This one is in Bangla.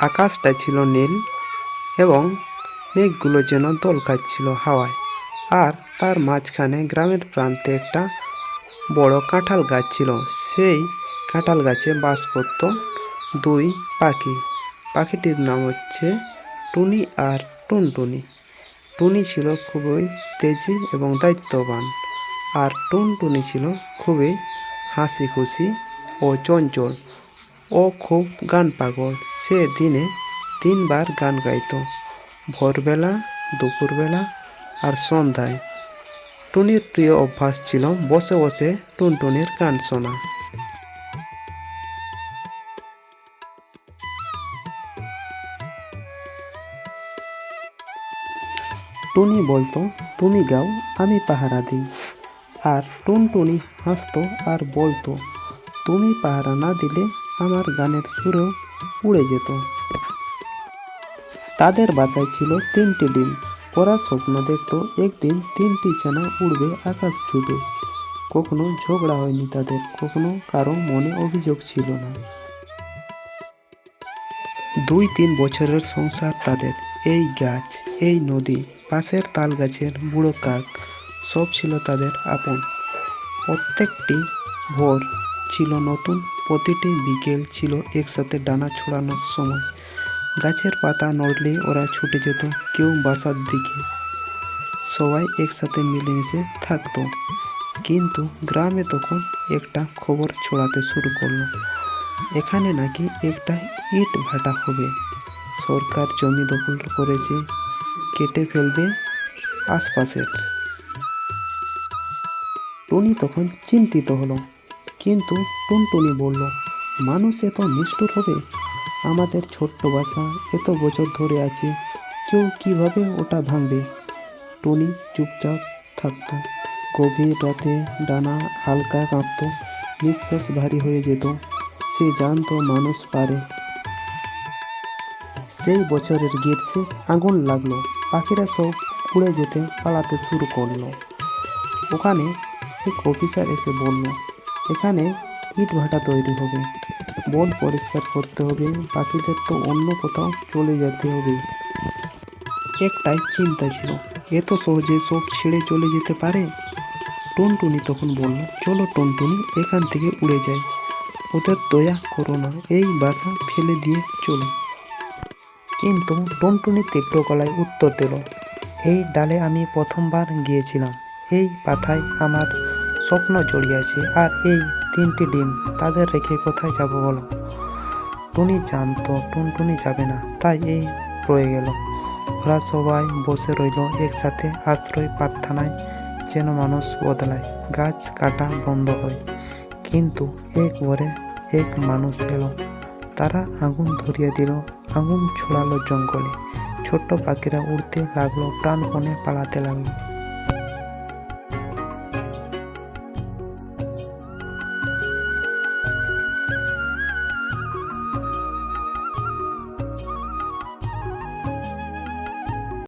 আকাশটা ছিল নীল এবং মেঘগুলো যেন দল খাচ্ছিল হাওয়ায়। আর তার মাঝখানে গ্রামের প্রান্তে একটা বড় কাঁঠাল গাছ ছিল। সেই কাঁঠাল গাছে বাস করত দুই পাখি। পাখিটির নাম হচ্ছে টুনি আর টুনটুনি। টুনি ছিল খুবই তেজি এবং দায়িত্ববান। আর টুনটুনি ছিল খুবই হাসি খুশি ও চঞ্চল। ও খুব গান পাগল সে দিনে তিনবার গান গাইতো, ভোরবেলা, দুপুরবেলা আর সন্ধ্যায়। টুনির প্রিয় অভ্যাস ছিল বসে বসে টুনটুনির গান শোনা। টুনি বলতো, তুমি গাও, আমি পাহারা দিই। আর টুনটুনি হাসতো আর বলতো, তুমি পাহারা না দিলে আমার গানের সুরেও উড়ে যেত। তাদের বাসায় ছিল তিনটি ডিম। ওরা স্বপ্ন দেখতো একদিন তিনটি ছানা উড়বে আকাশ ছুটে কখনো ঝগড়া হয়নি তাদের, কখনো কারও মনে অভিযোগ ছিল না। দুই তিন বছরের সংসার তাদের। এই গাছ, এই নদী, পাশের তাল গাছের বুড়ো কাক, সব ছিল তাদের আপন। প্রত্যেকটি ভোর ছিল নতুন প্রতিটি বিকেল ছিল একসাথে ডানা ছড়ানোর সময়। গাছের পাতা নড়লে ওরা ছুটে যেত কেউ বাসার দিকে। সবাই একসাথে মিলেমিশে থাকতো। কিন্তু গ্রামে তখন একটা খবর ছড়াতে শুরু করল। এখানে নাকি একটা ইট ভাটা হবে। সরকার জমি দখল করেছে, কেটে ফেলবে আশপাশের। টুনি তখন চিন্তিত হলো। কিন্তু টুনটুনি বলল, মানুষ এত নিষ্ঠুর হবে? আমাদের ছোট্ট বাসা এত বছর ধরে আছে, কেউ কীভাবে ওটা ভাঙবে? টুনি চুপচাপ থাকতো। গভীর রাতে ডানা হালকা কাঁপতো, নিঃশ্বাস ভারী হয়ে যেত। সে জানতো মানুষ পারে। সেই বছরের গ্রীষ্মে আগুন লাগল। পাখিরা সব উড়ে যেতে পালাতে শুরু করল। ওখানে এক অফিসার এসে বলল এখানে ইট ভাটা তৈরি হবে। বন পরিষ্কার করতে হবে। পাখিদের তো অন্য কোথাও চলে যেতে হবে। একটাই চিন্তা ছিল এত সহজে সব ছেড়ে চলে যেতে পারে? টুনটুনি তখন বলল, চলো টুনটুনি, এখান থেকে উড়ে যায় ওদের দয়া করো না, এই বাসা ফেলে দিয়ে চলো। কিন্তু টুনটুনি তীব্র গলায় উত্তর দিল, এই ডালে আমি প্রথমবার গিয়েছিলাম। এই পাথায় আমার স্বপ্ন জড়িয়ে আছে আর এই তিনটি ডিম তাদের রেখে কোথায় যাব বলো? টুনি জানতো টুনটুনি যাবে না, তাই এই রয়ে গেল। ওরা সবাই বসে রইল একসাথে আশ্রয় প্রার্থনায় যেন মানুষ বদলায়, গাছ কাটা বন্ধ হয়। কিন্তু এক ভরে এক মানুষ এলো। তারা আগুন ধরিয়ে দিল, আগুন ছড়ালো জঙ্গলে। ছোট্ট পাখিরা উড়তে লাগল, প্রাণপণে পালাতে লাগল।